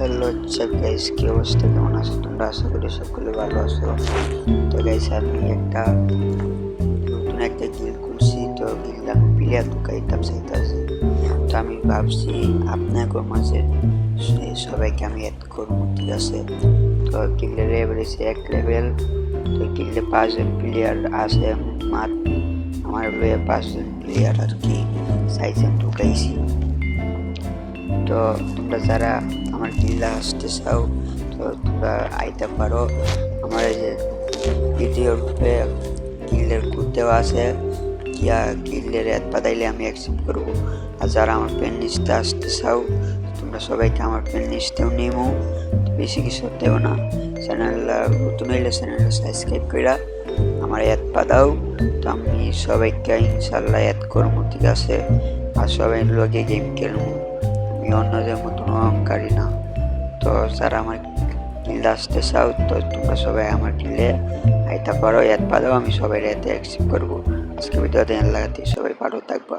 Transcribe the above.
Hello আচ্ছা guys কি অবস্থা? কেমন আছো তোমরা? আশা করি সকলে ভালো আছো। তো গাইস আমি একটা নতুন একটা গিল খুলছি। তো গিল আমি প্লেয়ার ঢুকাইতাম চাইতেছি তো আমি ভাবছি আপনাদের মাঝে সবাইকে আমি অ্যাড করব, ঠিক আছে? তো গিল্ডের লেভেল হচ্ছে এক লেভেল তো গিল্ডে পাঁচজন প্লেয়ার আছে। মাত আমার পাঁচজন প্লেয়ার আর কি চাইছেন ঢুকাইছি। তো তোমরা যারা আমার গিল্ডে আসতে চাও, তো তোমরা আইতে পারো। আমার এই যে ভিডিওর উপরে গিল্ডের কোড দেওয়া আছে। গিয়া গিল্ডের অ্যাড পাতাইলে আমি অ্যাকসেপ্ট করব। আর যারা আমার পেন লিস্টে আসতে চাও, তোমরা সবাইকে আমার পেন লিস্টেও নেমো। বেশি কিছু দেও না। চ্যানেল নতুন হইলে চ্যানেলটা সাবস্ক্রাইব করে আমার অ্যাড পাতাও। তো আমি সবাইকে ইনশাল্লাহ অ্যাড করব ঠিক আছে। আর সবাই লগে গেম খেলব আমি অন্যদের মতন অহংকারী না। তো স্যার, আমার কিনলে আসতে চাও, তো তোমরা সবাই আমার কিনলে আইতা পারো এত পারো আমি সবাই এতে অ্যাকসেপ্ট করব। আজকে ভিডিওতে লাগাতে সবাই পারো থাকবা।